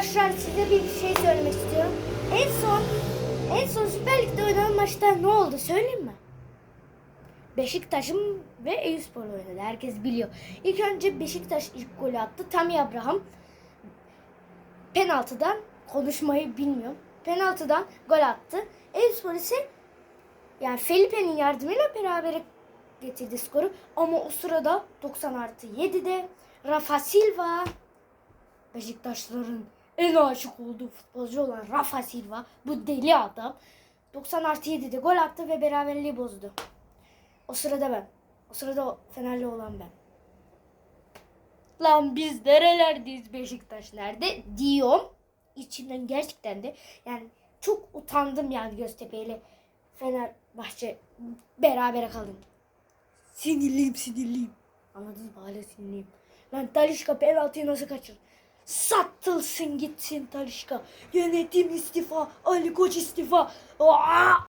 Arkadaşlar size bir şey söylemek istiyorum. En son en son Süper Lig'de oynanan maçta ne oldu söyleyeyim mi? Beşiktaş'ın ve Eyüpspor oynadı. Herkes biliyor. İlk önce Beşiktaş ilk golü attı. Tammy Abraham penaltıdan konuşmayı bilmiyorum. Penaltıdan gol attı. Eyüpspor ise yani Felipe'nin yardımıyla berabere getirdi skoru. Ama o sırada 90 artı 7'de Rafa Silva Beşiktaşların en aşık olduğu futbolcu olan Rafa Silva bu deli adam 90 artı 7'de gol attı ve beraberliği bozdu. O sırada ben. O sırada Fenerli olan ben. Lan biz nerelerdeyiz Beşiktaş nerede diyorum. İçimden gerçekten de yani çok utandım yani Göztepe ile Fenerbahçe berabere kaldım. Sinirliyim sinirliyim. Anladınız mı? Hala sinirliyim. Lan Talişka penaltıyı nasıl kaçır? Satılsın gitsin Talişka. Yönetim istifa. Ali Koç istifa. Aa!